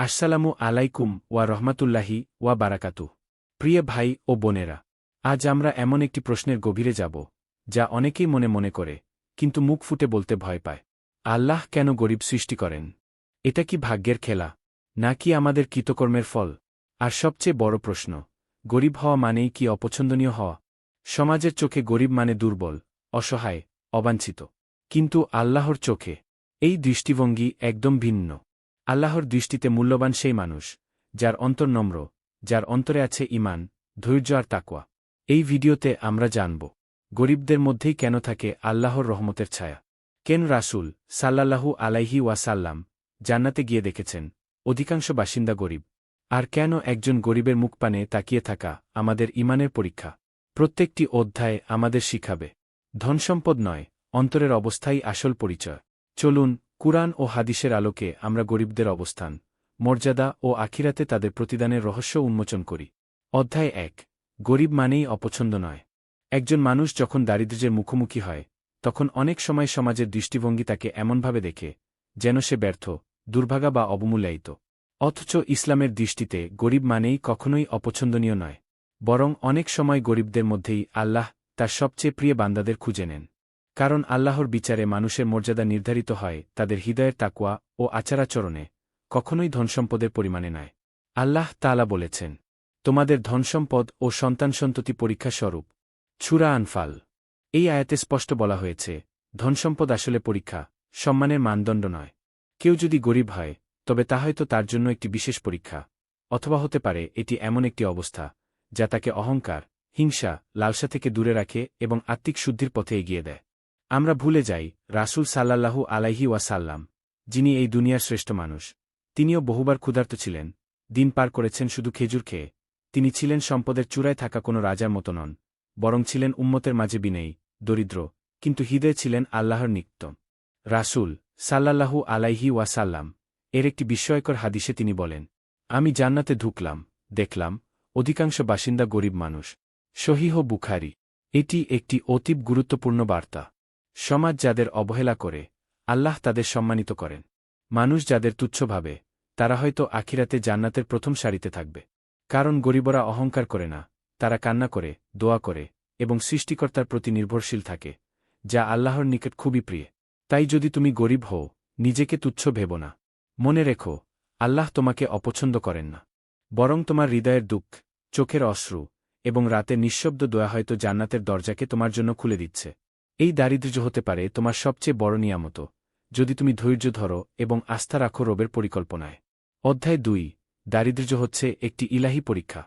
আসসালামু আলাইকুম ওয়া রহমাতুল্লাহি ওয়া বারাকাতু প্রিয় ভাই ও বোনেরা, আজ আমরা এমন একটি প্রশ্নের গভীরে যাব, যা অনেকেই মনে মনে করে, কিন্তু মুখ ফুটে বলতে ভয় পায়। আল্লাহ কেন গরিব সৃষ্টি করেন? এটা কি ভাগ্যের খেলা, নাকি আমাদের কৃতকর্মের ফল? আর সবচেয়ে বড় প্রশ্ন, গরিব হওয়া মানেই কি অপছন্দনীয় হওয়া? সমাজের চোখে গরিব মানে দুর্বল, অসহায়, অবাঞ্ছিত। কিন্তু আল্লাহর চোখে এই দৃষ্টিভঙ্গি একদম ভিন্ন। আল্লাহর দৃষ্টিতে মূল্যবান সেই মানুষ, যার অন্তর নম্র, যার অন্তরে আছে ইমান ধৈর্য আর তাকওয়া। এই ভিডিওতে আমরা জানব, গরিবদের মধ্যেই কেন থাকে আল্লাহর রহমতের ছায়া? কেন রাসুল সাল্লাল্লাহু আলাইহি ওয়াসাল্লাম জান্নাতে গিয়ে দেখেছেন, অধিকাংশ বাসিন্দা গরিব? আর কেন একজন গরিবের মুখপানে তাকিয়ে থাকা আমাদের ইমানের পরীক্ষা? প্রত্যেকটি অধ্যায় আমাদের শিখাবে। ধনসম্পদ নয়, অন্তরের অবস্থাই আসল পরিচয়। চলুন কুরআন ও হাদিসের আলোকে আমরা গরিবদের অবস্থান, মর্যাদা ও আখিরাতে তাদের প্রতিদানের রহস্য উন্মোচন করি। অধ্যায় এক, গরিব মানেই অপছন্দ নয়। একজন মানুষ যখন দারিদ্র্যের মুখোমুখি হয়, তখন অনেক সময় সমাজের দৃষ্টিভঙ্গি তাকে এমনভাবে দেখে, যেন সে ব্যর্থ, দুর্ভাগা বা অবমূল্যায়িত। অথচ ইসলামের দৃষ্টিতে গরিব মানেই কখনোই অপছন্দনীয় নয়, বরং অনেক সময় গরিবদের মধ্যেই আল্লাহ তার সবচেয়ে প্রিয় বান্দাদের খুঁজে নেন। কারণ আল্লাহর বিচারে মানুষের মর্যাদা নির্ধারিত হয়, তাদের হৃদয়ের তাকুয়া ও আচারাচরণে, কখনোই ধনসম্পদের পরিমাণে নয়। আল্লাহ তালা বলেছেন, তোমাদের ধনসম্পদ ও সন্তান সন্ততি পরীক্ষা স্বরূপ ছুরা আনফাল। এই আয়াতে স্পষ্ট বলা হয়েছে, ধনসম্পদ আসলে পরীক্ষা, সম্মানের মানদণ্ড নয়। কেউ যদি গরিব হয়, তবে তা হয়তো তার জন্য একটি বিশেষ পরীক্ষা, অথবা হতে পারে এটি এমন একটি অবস্থা, যা তাকে অহংকার, হিংসা, লালসা থেকে দূরে রাখে এবং আত্মিক শুদ্ধির পথে এগিয়ে দেয়। আমরা ভুলে যাই, রাসুল সাল্লাল্লাহু আলাইহি ওয়াসাল্লাম, যিনি এই দুনিয়ার শ্রেষ্ঠ মানুষ। তিনিও বহুবার ক্ষুধার্ত ছিলেন, দিন পার করেছেন শুধু খেজুর খেয়ে। তিনি ছিলেন সম্পদের চূড়ায় থাকা কোনো রাজার মতো নন, বরং ছিলেন উম্মতের মাঝে বিনেই দরিদ্র, কিন্তু হৃদয়ে ছিলেন আল্লাহর নিক্ত রাসুল সাল্লাল্লাহু আলাইহি ওয়াসাল্লাম, এর একটি বিস্ময়কর হাদিসে তিনি বলেন, আমি জান্নাতে ঢুকলাম, দেখলাম, অধিকাংশ বাসিন্দা গরিব মানুষ। সহিহ বুখারি, এটি একটি অতীব গুরুত্বপূর্ণ বার্তা। সমাজ যাদের অবহেলা করে, আল্লাহ তাদের সম্মানিত করেন। মানুষ যাদের তুচ্ছ ভাবে, তারা হয়তো আখিরাতে জান্নাতের প্রথম সারিতে থাকবে। কারণ গরিবরা অহংকার করে না, তারা কান্না করে, দোয়া করে, এবং সৃষ্টিকর্তার প্রতি নির্ভরশীল থাকে, যা আল্লাহর নিকট খুবই প্রিয়। তাই যদি তুমি গরিব হও, নিজেকে তুচ্ছ ভেব না। মনে রেখো, আল্লাহ তোমাকে অপছন্দ করেন না। বরং তোমার হৃদয়ের দুঃখ, চোখের অশ্রু, এবং রাতে নিঃশব্দ দোয়া হয়তো জান্নাতের দরজাকে তোমার জন্য খুলে দিচ্ছে। এই দারিদ্র্য হতে পারে তোমার সবচেয়ে বড় নিয়ামত, যদি তুমি ধৈর্য ধরো এবং আস্থা রাখো রোবের পরিকল্পনায়। অধ্যায় দুই, দারিদ্র্য হচ্ছে একটি ইলাহি পরীক্ষা।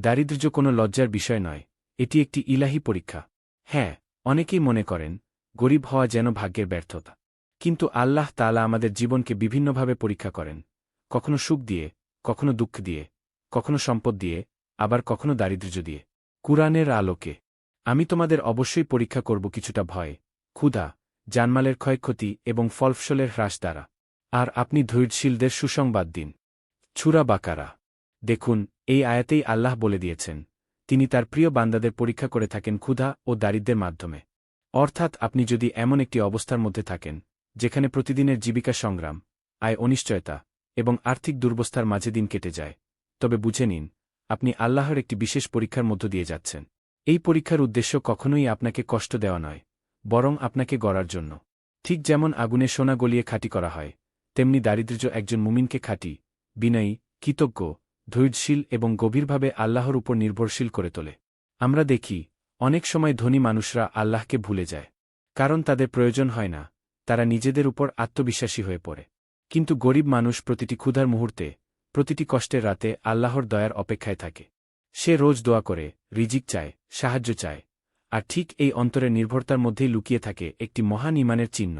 দারিদ্র্য কোনো লজ্জার বিষয় নয়, এটি একটি ইলাহি পরীক্ষা। হ্যাঁ অনেকেই মনে করেন, গরিব হওয়া যেন ভাগ্যের ব্যর্থতা। কিন্তু আল্লাহ তালা আমাদের জীবনকে বিভিন্নভাবে পরীক্ষা করেন। কখনো সুখ দিয়ে, কখনো দুঃখ দিয়ে, কখনো সম্পদ দিয়ে, আবার কখনো দারিদ্র্য দিয়ে। কুরআনের আলোকে। আমি তোমাদের অবশ্যই পরীক্ষা করব কিছুটা ভয়, ক্ষুধা, জানমালের ক্ষয়ক্ষতি এবং ফলফসলের হ্রাস দ্বারা। আর আপনি ধৈর্যশীলদের সুসংবাদ দিন। ছুরা বাকারা। দেখুন, এই আয়াতেই আল্লাহ বলে দিয়েছেন, তিনি তার প্রিয় বান্দাদের পরীক্ষা করে থাকেন ক্ষুধা ও দারিদ্রের মাধ্যমে। অর্থাৎ আপনি যদি এমন একটি অবস্থার মধ্যে থাকেন, যেখানে প্রতিদিনের জীবিকা সংগ্রাম, আয় অনিশ্চয়তা এবং আর্থিক দুর্বস্থার মাঝে দিন কেটে যায়, তবে বুঝে নিন, আপনি আল্লাহর একটি বিশেষ পরীক্ষার মধ্য দিয়ে যাচ্ছেন। এই পরীক্ষার উদ্দেশ্য কখনোই আপনাকে কষ্ট দেওয়া নয়, বরং আপনাকে গড়ার জন্য। ঠিক যেমন আগুনে সোনা গলিয়ে খাঁটি করা হয়, তেমনি দারিদ্র্য একজন মুমিনকে খাঁটি, বিনয়ী, কৃতজ্ঞ, ধৈর্যশীল এবং গভীরভাবে আল্লাহর উপর নির্ভরশীল করে তোলে। আমরা দেখি, অনেক সময় ধনী মানুষরা আল্লাহকে ভুলে যায়, কারণ তাদের প্রয়োজন হয় না, তারা নিজেদের উপর আত্মবিশ্বাসী হয়ে পড়ে। কিন্তু গরিব মানুষ প্রতিটি ক্ষুধার মুহূর্তে, প্রতিটি কষ্টের রাতে আল্লাহর দয়ার অপেক্ষায় থাকে। সে রোজ দোয়া করে, রিজিক চায় সাহায্য চায়, আর ঠিক এই অন্তরের নির্ভরতার মধ্যেই লুকিয়ে থাকে একটি মহান ইমানের চিহ্ন।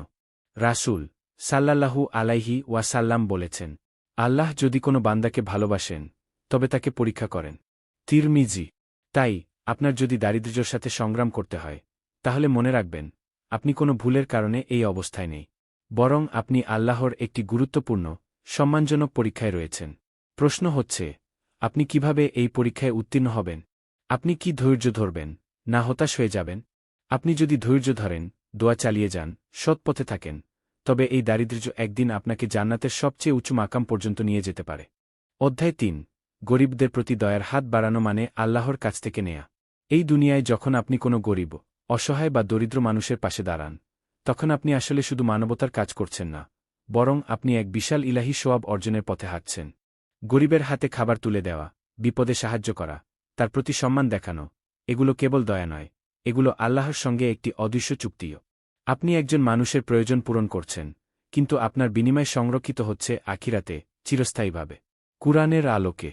রাসুল সাল্লাল্লাহু আলাইহি ওয়াসাল্লাম বলেছেন, আল্লাহ যদি কোনো বান্দাকে ভালোবাসেন, তবে তাকে পরীক্ষা করেন। তিরমিজি, তাই আপনার যদি দারিদ্র্যের সাথে সংগ্রাম করতে হয়, তাহলে মনে রাখবেন, আপনি কোনো ভুলের কারণে এই অবস্থায় নেই। বরং আপনি আল্লাহর একটি গুরুত্বপূর্ণ, সম্মানজনক পরীক্ষায় রয়েছেন। প্রশ্ন হচ্ছে, আপনি কীভাবে এই পরীক্ষায় উত্তীর্ণ হবেন? আপনি কি ধৈর্য ধরবেন? না হতাশ হয়ে যাবেন? আপনি যদি ধৈর্য ধরেন, দোয়া চালিয়ে যান, সৎ পথে থাকেন, তবে এই দারিদ্র্য একদিন আপনাকে জান্নাতের সবচেয়ে উঁচু মাকাম পর্যন্ত নিয়ে যেতে পারে। অধ্যায় তিন। গরিবদের প্রতি দয়ার হাত বাড়ানো মানে আল্লাহর কাছ থেকে নেয়া। এই দুনিয়ায় যখন আপনি কোনো গরিব, অসহায় বা দরিদ্র মানুষের পাশে দাঁড়ান, তখন আপনি আসলে শুধু মানবতার কাজ করছেন না, বরং আপনি এক বিশাল ইলাহি সোয়াব অর্জনের পথে হাঁটছেন। গরিবের হাতে খাবার তুলে দেওয়া, বিপদে সাহায্য করা তার প্রতি সম্মান দেখানো। এগুলো কেবল দয়া নয়, এগুলো আল্লাহর সঙ্গে একটি অদৃশ্য চুক্তিও। আপনি একজন মানুষের প্রয়োজন পূরণ করছেন, কিন্তু আপনার বিনিময় সংরক্ষিত হচ্ছে আখিরাতে, চিরস্থায়ীভাবে। কুরআনের আলোকে।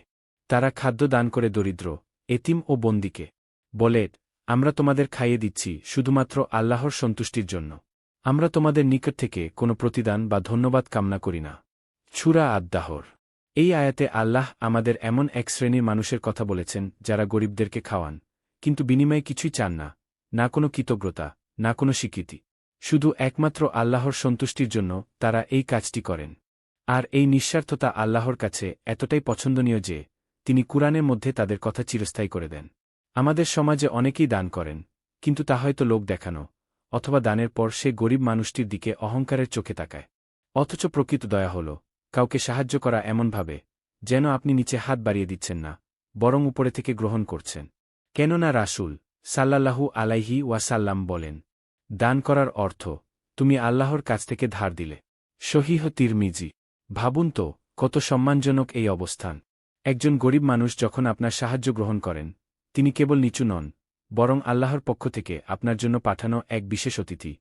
তারা খাদ্য দান করে দরিদ্র, এতিম ও বন্দিকে। বলে, আমরা তোমাদের খাইয়ে দিচ্ছি শুধুমাত্র আল্লাহর সন্তুষ্টির জন্য। আমরা তোমাদের নিকট থেকে কোনো প্রতিদান বা ধন্যবাদ কামনা করি না। ছুরা আদ্দাহর। এই আয়াতে আল্লাহ আমাদের এমন এক শ্রেণির মানুষের কথা বলেছেন, যারা গরিবদেরকে খাওয়ান, কিন্তু বিনিময়ে কিছুই চান না না কোনো কৃতজ্ঞতা, না কোনো স্বীকৃতি। শুধু একমাত্র আল্লাহর সন্তুষ্টির জন্য তারা এই কাজটি করেন। আর এই নিঃস্বার্থতা আল্লাহর কাছে এতটাই পছন্দনীয় যে, তিনি কুরআনের মধ্যে তাদের কথা চিরস্থায়ী করে দেন। আমাদের সমাজে অনেকেই দান করেন, কিন্তু তা হয়তো লোক দেখানো, অথবা দানের পর সে গরিব মানুষটির দিকে অহংকারের চোখে তাকায়। অথচ প্রকৃত দয়া হল কাউকে সাহায্য করা এমনভাবে, যেন আপনি নিচে হাত বাড়িয়ে দিচ্ছেন না, বরং উপরে থেকে গ্রহণ করছেন। কেননা রাসুল সাল্লাল্লাহু আলাইহি ওয়াসাল্লাম বলেন, দান করার অর্থ, তুমি আল্লাহর কাছ থেকে ধার দিলে। সহিহ তিরমিজি, ভাবুন তো, কত সম্মানজনক এই অবস্থান। একজন গরিব মানুষ যখন আপনার সাহায্য গ্রহণ করেন, তিনি কেবল নিচু নন, বরং আল্লাহর পক্ষ থেকে আপনার জন্য পাঠানো এক বিশেষ অতিথি,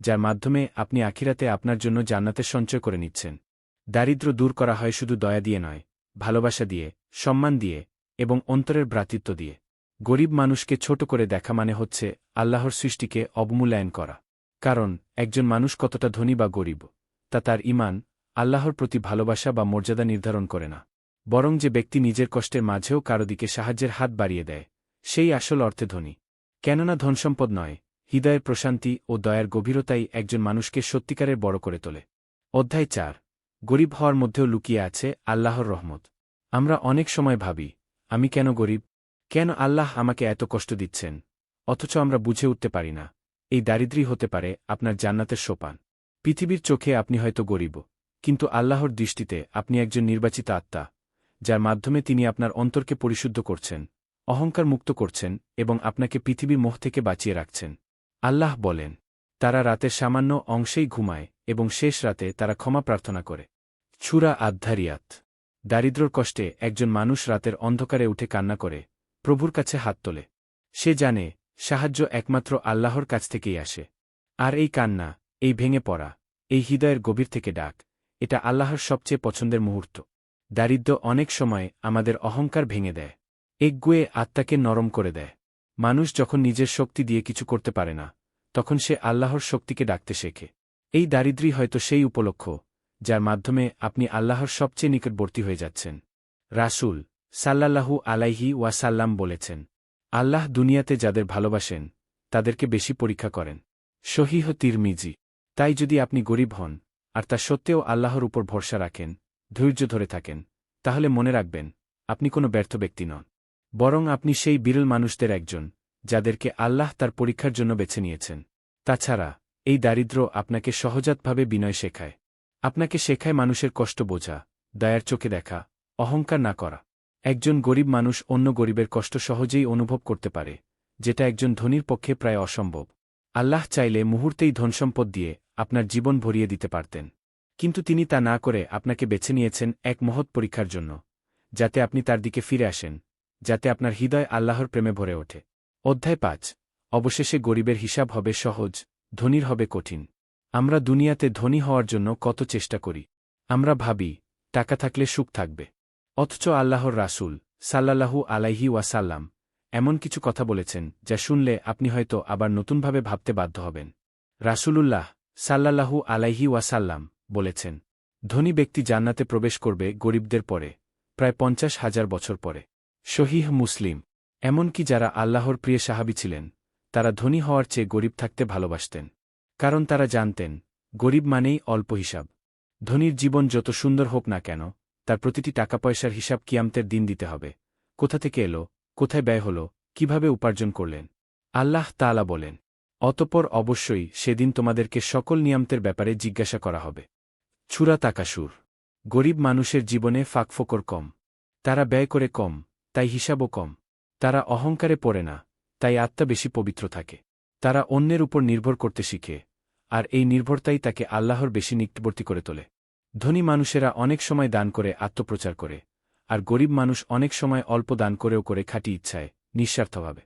যার মাধ্যমে আপনি আখিরাতে আপনার জন্য জান্নাতের সঞ্চয় করে নিচ্ছেন। দারিদ্র দূর করা হয় শুধু দয়া দিয়ে নয়, ভালোবাসা দিয়ে, সম্মান দিয়ে, এবং অন্তরের ভ্রাতৃত্ব দিয়ে। গরিব মানুষকে ছোট করে দেখা মানে হচ্ছে আল্লাহর সৃষ্টিকে অবমূল্যায়ন করা। কারণ, একজন মানুষ কতটা ধনী বা গরিব, তা তার ইমান আল্লাহর প্রতি ভালোবাসা বা মর্যাদা নির্ধারণ করে না। বরং যে ব্যক্তি নিজের কষ্টের মাঝেও কারও দিকে সাহায্যের হাত বাড়িয়ে দেয়, সেই আসল অর্থে ধনী। কেননা ধনসম্পদ নয়, হৃদয়ের প্রশান্তি ও দয়ার গভীরতাই একজন মানুষকে সত্যিকারের বড় করে তোলে। অধ্যায় চার। গরিব হওয়ার মধ্যেও লুকিয়ে আছে আল্লাহর রহমত। আমরা অনেক সময় ভাবি, আমি কেন গরিব? কেন আল্লাহ আমাকে এত কষ্ট দিচ্ছেন? অথচ আমরা বুঝে উঠতে পারি না। এই দারিদ্রী হতে পারে আপনার জান্নাতের সোপান। পৃথিবীর চোখে আপনি হয়তো গরিব, কিন্তু আল্লাহর দৃষ্টিতে আপনি একজন নির্বাচিত আত্মা, যার মাধ্যমে তিনি আপনার অন্তরকে পরিশুদ্ধ করছেন, অহংকার মুক্ত করছেন এবং আপনাকে পৃথিবীর মোহ থেকে বাঁচিয়ে রাখছেন। আল্লাহ বলেন, তারা রাতের সামান্য অংশেই ঘুমায় এবং শেষ রাতে তারা ক্ষমা প্রার্থনা করে। ছুরা আধ্যারিয়াত দারিদ্রর কষ্টে একজন মানুষ রাতের অন্ধকারে উঠে কান্না করে, প্রভুর কাছে হাত তোলে। সে জানে, সাহায্য একমাত্র আল্লাহর কাছ থেকেই আসে। আর এই কান্না, এই ভেঙে পড়া, এই হৃদয়ের গভীর থেকে ডাক, এটা আল্লাহর সবচেয়ে পছন্দের মুহূর্ত। দারিদ্র অনেক সময় আমাদের অহংকার ভেঙে দেয়। একগুয়ে আত্মাকে নরম করে দেয়। মানুষ যখন নিজের শক্তি দিয়ে কিছু করতে পারে না, তখন সে আল্লাহর শক্তিকে ডাকতে শেখে। এই দারিদ্রী হয়তো সেই উপলক্ষ, যার মাধ্যমে আপনি আল্লাহর সবচেয়ে নিকটবর্তী হয়ে যাচ্ছেন। রাসুল সাল্লাল্লাহু আলাইহি ওয়াসাল্লাম বলেছেন, আল্লাহ দুনিয়াতে যাদের ভালোবাসেন, তাদেরকে বেশি পরীক্ষা করেন। সহিহ তিরমিজি, তাই যদি আপনি গরিব হন, আর তা সত্ত্বেও আল্লাহর উপর ভরসা রাখেন, ধৈর্য ধরে থাকেন, তাহলে মনে রাখবেন, আপনি কোনো ব্যর্থ ব্যক্তি নন। বরং আপনি সেই বিরল মানুষদের একজন, যাদেরকে আল্লাহ তার পরীক্ষার জন্য বেছে নিয়েছেন। তাছাড়া এই দারিদ্র আপনাকে সহজাতভাবে বিনয় শেখায়। আপনাকে শেখায় মানুষের কষ্ট বোঝা, দয়ার চোখে দেখা, অহংকার না করা। একজন গরিব মানুষ অন্য গরিবের কষ্ট সহজেই অনুভব করতে পারে, যেটা একজন ধনীর পক্ষে প্রায় অসম্ভব। আল্লাহ চাইলে মুহূর্তেই ধনসম্পদ দিয়ে আপনার জীবন ভরিয়ে দিতে পারতেন। কিন্তু তিনি তা না করে আপনাকে বেছে নিয়েছেন এক মহৎ পরীক্ষার জন্য, যাতে আপনি তার দিকে ফিরে আসেন, যাতে আপনার হৃদয় আল্লাহর প্রেমে ভরে ওঠে। অধ্যায় পাঁচ। অবশেষে গরিবের হিসাব হবে সহজ ধনীর হবে কঠিন। আমরা দুনিয়াতে ধনী হওয়ার জন্য কত চেষ্টা করি। আমরা ভাবি, টাকা থাকলে সুখ থাকবে। অথচ আল্লাহর রাসুল সাল্লাল্লাহু আলাইহি ওয়াসাল্লাম এমন কিছু কথা বলেছেন, যা শুনলে আপনি হয়তো আবার নতুনভাবে ভাবতে বাধ্য হবেন। রাসূলুল্লাহ সাল্লাল্লাহু আলাইহি ওয়াসাল্লাম বলেছেন, ধনী ব্যক্তি জান্নাতে প্রবেশ করবে গরিবদের পরে, প্রায় পঞ্চাশ হাজার বছর পরে। শহীহ মুসলিম, এমনকি যারা আল্লাহর প্রিয় সাহাবি ছিলেন তারা ধনী হওয়ার চেয়ে গরিব থাকতে ভালোবাসতেন। কারণ তারা জানতেন, গরিব মানেই অল্প হিসাব। ধনীর জীবন যত সুন্দর হোক না কেন, তার প্রতিটি টাকা পয়সার হিসাব কিয়ামতের দিন দিতে হবে। কোথা থেকে এলো, কোথায় ব্যয় হল, কীভাবে উপার্জন করলেন? আল্লাহ তালা বলেন, অতপর অবশ্যই সেদিন তোমাদেরকে সকল নিয়ামতের ব্যাপারে জিজ্ঞাসা করা হবে। ছুরা তাকাসুর, গরিব মানুষের জীবনে ফাঁকফোকর কম। তারা ব্যয় করে কম, তাই হিসাবও কম। তারা অহংকারে পড়ে না। তাই আত্মা বেশি পবিত্র থাকে। তারা অন্যের উপর নির্ভর করতে শিখে, আর এই নির্ভরতাই তাকে আল্লাহর বেশি নিকটবর্তী করে তোলে। ধনী মানুষেরা অনেক সময় দান করে আত্মপ্রচার করে, আর গরিব মানুষ অনেক সময় অল্প দান করেও করে খাঁটি ইচ্ছায়, নিঃস্বার্থভাবে।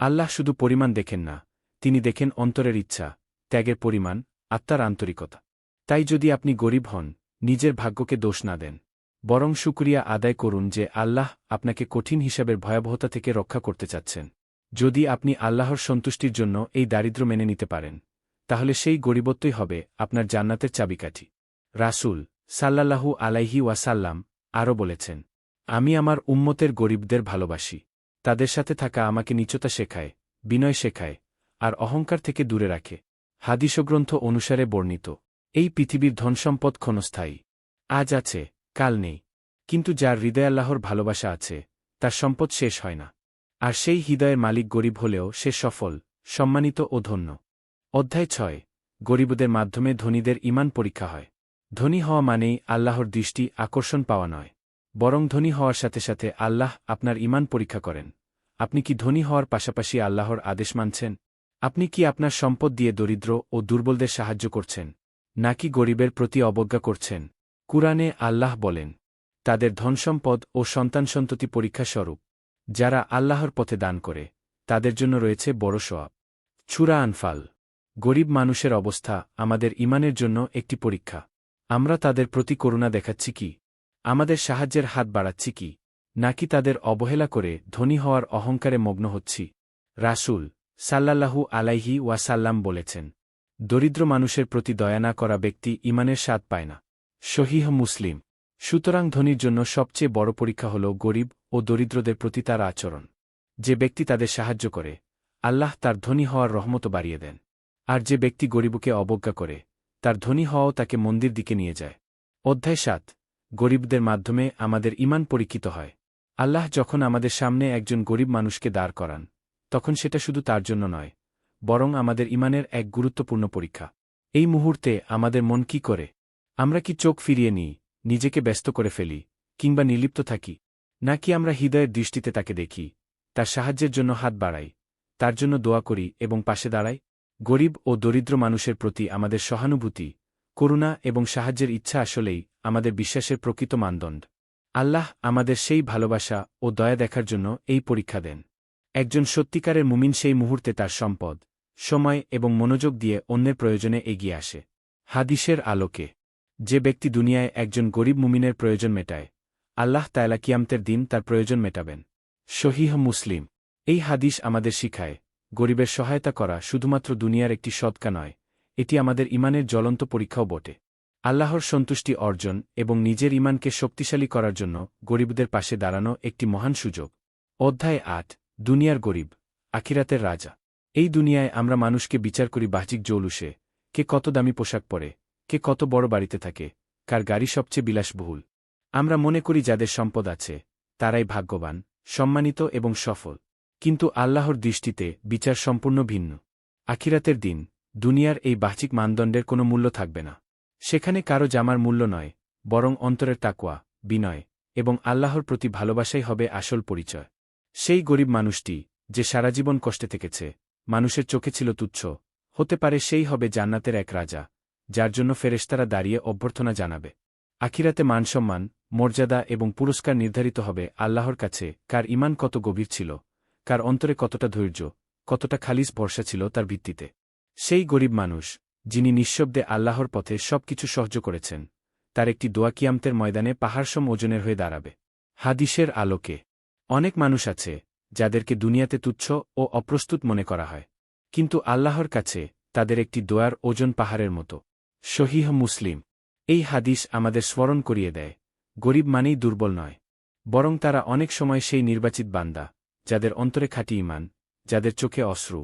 আল্লাহ শুধু পরিমাণ দেখেন না, তিনি দেখেন অন্তরের ইচ্ছা, ত্যাগের পরিমাণ, আত্মার আন্তরিকতা। তাই যদি আপনি গরিব হন, নিজের ভাগ্যকে দোষ না দেন। বরং শুক্রিয়া আদায় করুন যে আল্লাহ আপনাকে কঠিন হিসাবের ভয়াবহতা থেকে রক্ষা করতে চাচ্ছেন। যদি আপনি আল্লাহর সন্তুষ্টির জন্য এই দারিদ্র মেনে নিতে পারেন, তাহলে সেই গরিবত্বই হবে আপনার জান্নাতের চাবিকাঠি। রাসূল সাল্লাল্লাহু আলাইহি ওয়াসাল্লাম আরও বলেছেন, আমি আমার উম্মতের গরিবদের ভালোবাসি। তাদের সাথে থাকা আমাকে নিচতা শেখায়, বিনয় শেখায়, আর অহংকার থেকে দূরে রাখে। হাদিসগ্রন্থ অনুসারে বর্ণিত, এই পৃথিবীর ধনসম্পদ ক্ষণস্থায়ী। আজ আছে, কাল নেই। কিন্তু যার হৃদয় আল্লাহর ভালোবাসা আছে, তার সম্পদ শেষ হয় না। আর সেই হৃদয়ের মালিক গরিব হলেও সে সফল, সম্মানিত ও ধন্য। অধ্যায় ছয়, গরিবদের মাধ্যমে ধনীদের ইমান পরীক্ষা হয়। ধনী হওয়া মানেই আল্লাহর দৃষ্টি আকর্ষণ পাওয়া নয়। বরং ধনী হওয়ার সাথে সাথে আল্লাহ আপনার ইমান পরীক্ষা করেন। আপনি কি ধনী হওয়ার পাশাপাশি আল্লাহর আদেশ মানছেন? আপনি কি আপনার সম্পদ দিয়ে দরিদ্র ও দুর্বলদের সাহায্য করছেন? নাকি গরিবের প্রতি অবজ্ঞা করছেন? কুরআনে আল্লাহ বলেন, তাদের ধনসম্পদ ও সন্তান সন্ততি পরীক্ষাস্বরূপ। যারা আল্লাহর পথে দান করে, তাদের জন্য রয়েছে বড় সোয়াব ছুরা আনফাল। গরিব মানুষের অবস্থা আমাদের ইমানের জন্য একটি পরীক্ষা। আমরা তাদের প্রতি করুণা দেখাচ্ছি কি? আমাদের সাহায্যের হাত বাড়াচ্ছি কি? নাকি তাদের অবহেলা করে ধনী হওয়ার অহংকারে মগ্ন হচ্ছি? রাসূল সাল্লাল্লাহু আলাইহি ওয়াসাল্লাম বলেছেন, দরিদ্র মানুষের প্রতি দয়া না করা ব্যক্তি ইমানের স্বাদ পায় না। শহীহ মুসলিম। সুতরাং ধনীর জন্য সবচেয়ে বড় পরীক্ষা হল গরিব ও দরিদ্রদের প্রতি তার আচরণ। যে ব্যক্তি তাদের সাহায্য করে, আল্লাহ তার ধনী হওয়ার রহমত বাড়িয়ে দেন। আর যে ব্যক্তি গরিবকে অবজ্ঞা করে, তার ধনী হওয়াও তাকে মন্দির দিকে নিয়ে যায়। অধ্যায় সাত, গরিবদের মাধ্যমে আমাদের ইমান পরীক্ষিত হয়। আল্লাহ যখন আমাদের সামনে একজন গরিব মানুষকে দাঁড় করান, তখন সেটা শুধু তার জন্য নয়, বরং আমাদের ইমানের এক গুরুত্বপূর্ণ পরীক্ষা। এই মুহূর্তে আমাদের মন কি করে? আমরা কি চোখ ফিরিয়ে নিই? নিজেকে ব্যস্ত করে ফেলি, কিংবা নির্লিপ্ত থাকি, নাকি আমরা হৃদয়ের দৃষ্টিতে তাকে দেখি, তার সাহায্যের জন্য হাত বাড়াই, তার জন্য দোয়া করি এবং পাশে দাঁড়াই। গরিব ও দরিদ্র মানুষের প্রতি আমাদের সহানুভূতি, করুণা এবং সাহায্যের ইচ্ছা আসলেই আমাদের বিশ্বাসের প্রকৃত মানদণ্ড। আল্লাহ আমাদের সেই ভালোবাসা ও দয়া দেখার জন্য এই পরীক্ষা দেন। একজন সত্যিকারের মুমিন সেই মুহূর্তে তার সম্পদ, সময় এবং মনোযোগ দিয়ে অন্যের প্রয়োজনে এগিয়ে আসে। হাদিসের আলোকে যে ব্যক্তি দুনিয়ায় একজন গরিব মুমিনের প্রয়োজন মেটায়, আল্লাহ তায়লা কিয়ামতের দিন তার প্রয়োজন মেটাবেন। শহীহ মুসলিম, এই হাদিস আমাদের শিখায়, গরিবের সহায়তা করা শুধুমাত্র দুনিয়ার একটি সৎকা নয়, এটি আমাদের ইমানের জ্বলন্ত পরীক্ষাও বটে। আল্লাহর সন্তুষ্টি অর্জন এবং নিজের ইমানকে শক্তিশালী করার জন্য গরিবদের পাশে দাঁড়ানো একটি মহান সুযোগ। অধ্যায় আট, দুনিয়ার গরিব, আখিরাতের রাজা। এই দুনিয়ায় আমরা মানুষকে বিচার করি বাহ্যিক জৌলুসে, কে কত দামি পোশাক পরে কে কত বড় বাড়িতে থাকে, কার গাড়ি সবচেয়ে বিলাসবহুল। আমরা মনে করি যাদের সম্পদ আছে, তারাই ভাগ্যবান, সম্মানিত এবং সফল। কিন্তু আল্লাহর দৃষ্টিতে বিচার সম্পূর্ণ ভিন্ন। আখিরাতের দিন, দুনিয়ার এই বাহ্যিক মানদণ্ডের কোনো মূল্য থাকবে না। সেখানে কারও জামার মূল্য নয়, বরং অন্তরের তাকুয়া বিনয় এবং আল্লাহর প্রতি ভালোবাসাই হবে আসল পরিচয়। সেই গরিব মানুষটি, যে সারা জীবন কষ্টে থেকেছে, মানুষের চোখে ছিল তুচ্ছ, হতে পারে সেই হবে জান্নাতের এক রাজা যার জন্য ফেরেশতারা দাঁড়িয়ে অভ্যর্থনা জানাবে। আখিরাতে মানসম্মান, মর্যাদা এবং পুরস্কার নির্ধারিত হবে আল্লাহর কাছে, কার ইমান কত গভীর ছিল, কার অন্তরে কতটা ধৈর্য, কতটা খালিস ভরসা ছিল তার ভিত্তিতে। সেই গরিব মানুষ, যিনি নিঃশব্দে আল্লাহর পথে সবকিছু সহ্য করেছেন, তার একটি দোয়া কিয়ামতের ময়দানে পাহাড়সম ওজনের হয়ে দাঁড়াবে। হাদিসের আলোকে, অনেক মানুষ আছে, যাদেরকে দুনিয়াতে তুচ্ছ ও অপ্রস্তুত মনে করা হয়। কিন্তু আল্লাহর কাছে তাদের একটি দোয়ার ওজন পাহাড়ের মতো। শহীহ মুসলিম। এই হাদিস আমাদের স্মরণ করিয়ে দেয়, গরিব মানেই দুর্বল নয়, বরং তারা অনেক সময় সেই নির্বাচিত বান্দা, যাদের অন্তরে খাঁটি ইমান যাদের চোখে অশ্রু,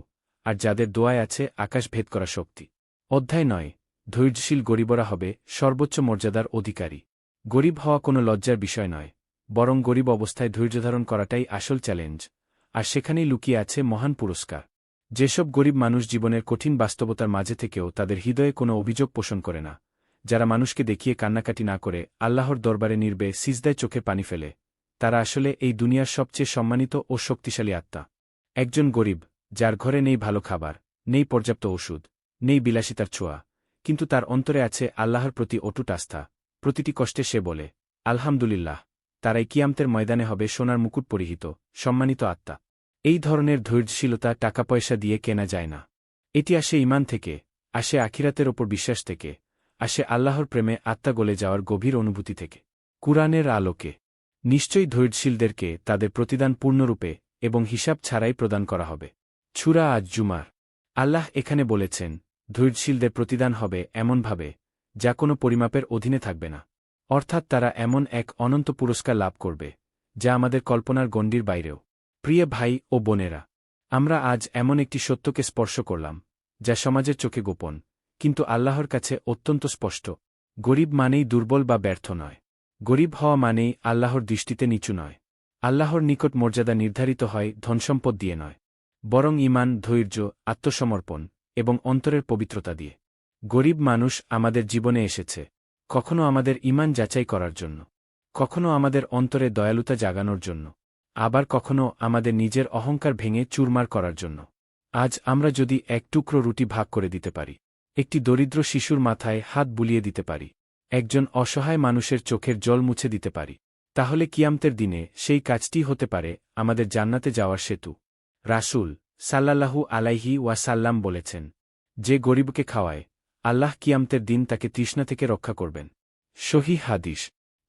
আর যাদের দোয়ায় আছে আকাশ ভেদ করা শক্তি। অধ্যায় নয়, ধৈর্যশীল গরিবরা হবে সর্বোচ্চ মর্যাদার অধিকারী। গরিব হওয়া কোনো লজ্জার বিষয় নয়, বরং গরিব অবস্থায় ধৈর্যধারণ করাটাই আসল চ্যালেঞ্জ, আর সেখানেই লুকিয়ে আছে মহান পুরস্কার। যেসব গরিব মানুষ জীবনের কঠিন বাস্তবতার মাঝে থেকেও তাদের হৃদয়ে কোনো অভিযোগ পোষণ করে না, যারা মানুষকে দেখিয়ে কান্নাকাটি না করে আল্লাহর দরবারে নির্বে সিজদায় চোখে পানি ফেলে, তারা আসলে এই দুনিয়ার সবচেয়ে সম্মানিত ও শক্তিশালী আত্মা। একজন গরিব, যার ঘরে নেই ভালো খাবার, নেই পর্যাপ্ত ওষুধ, নেই বিলাসিতার ছোঁয়া, কিন্তু তার অন্তরে আছে আল্লাহর প্রতি অটুট আস্থা। প্রতিটি কষ্টে সে বলে, আলহামদুলিল্লাহ, তারাই কিয়ামতের ময়দানে হবে সোনার মুকুট পরিহিত, সম্মানিত আত্মা। এই ধরনের ধৈর্যশীলতা টাকা পয়সা দিয়ে কেনা যায় না। এটি আসে ইমান থেকে, আসে আখিরাতের ওপর বিশ্বাস থেকে, আসে আল্লাহর প্রেমে আত্মা গলে যাওয়ার গভীর অনুভূতি থেকে। কুরআনের আলোকে। নিশ্চয়ই ধৈর্যশীলদেরকে তাদের প্রতিদান পূর্ণরূপে এবং হিসাব ছাড়াই প্রদান করা হবে। ছুরা আজ জুমার আল্লাহ এখানে বলেছেন, ধৈর্যশীলদের প্রতিদান হবে এমনভাবে, যা কোনো পরিমাপের অধীনে থাকবে না। অর্থাৎ তারা এমন এক অনন্ত পুরস্কার লাভ করবে, যা আমাদের কল্পনার গণ্ডির বাইরেও প্রিয় ভাই ও বোনেরা, আমরা আজ এমন একটি সত্যকে স্পর্শ করলাম, যা সমাজের চোখে গোপন, কিন্তু আল্লাহর কাছে অত্যন্ত স্পষ্ট, গরিব মানেই দুর্বল বা ব্যর্থ নয়। গরিব হওয়া মানেই আল্লাহর দৃষ্টিতে নিচু নয়। আল্লাহর নিকট মর্যাদা নির্ধারিত হয় ধনসম্পদ দিয়ে নয়, বরং ইমান ধৈর্য, আত্মসমর্পণ এবং অন্তরের পবিত্রতা দিয়ে। গরিব মানুষ আমাদের জীবনে এসেছে, কখনো আমাদের ইমান যাচাই করার জন্য, কখনো আমাদের অন্তরে দয়ালুতা জাগানোর জন্য। আবার কখনো আমাদের নিজের অহংকার ভেঙে চুরমার করার জন্য। আজ আমরা যদি এক টুকরো রুটি ভাগ করে দিতে পারি, একটি দরিদ্র শিশুর মাথায় হাত বুলিয়ে দিতে পারি, একজন অসহায় মানুষের চোখের জল মুছে দিতে পারি, তাহলে কিয়ামতের দিনে সেই কাজটি হতে পারে আমাদের জান্নাতে যাওয়ার সেতু। রাসুল সাল্লাল্লাহু আলাইহি ওয়াসাল্লাম বলেছেন, যে গরিবকে খাওয়ায়, আল্লাহ কিয়ামতের দিন তাকে তৃষ্ণা থেকে রক্ষা করবেন। সহি হাদিস,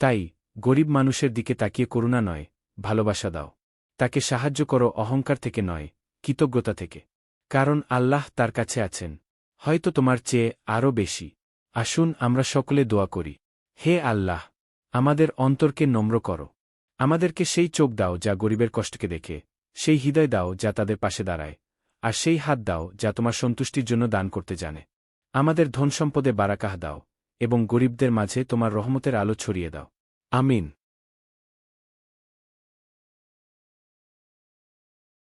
তাই গরিব মানুষের দিকে তাকিয়ে করুণা নয় ভালোবাসা দাও। তাকে সাহায্য করো অহংকার থেকে নয়, কৃতজ্ঞতা থেকে। কারণ আল্লাহ তার কাছে আছেন। হয়তো তোমার চেয়ে আরও বেশি। আসুন আমরা সকলে দোয়া করি। হে আল্লাহ, আমাদের অন্তরকে নম্র করো। আমাদেরকে সেই চোখ দাও যা গরিবের কষ্টকে দেখে, সেই হৃদয় দাও যা তাদের পাশে দাঁড়ায়, আর সেই হাত দাও যা তোমার সন্তুষ্টির জন্য দান করতে জানে। আমাদের ধনসম্পদে বারাকাহ দাও এবং গরিবদের মাঝে তোমার রহমতের আলো ছড়িয়ে দাও। আমিন।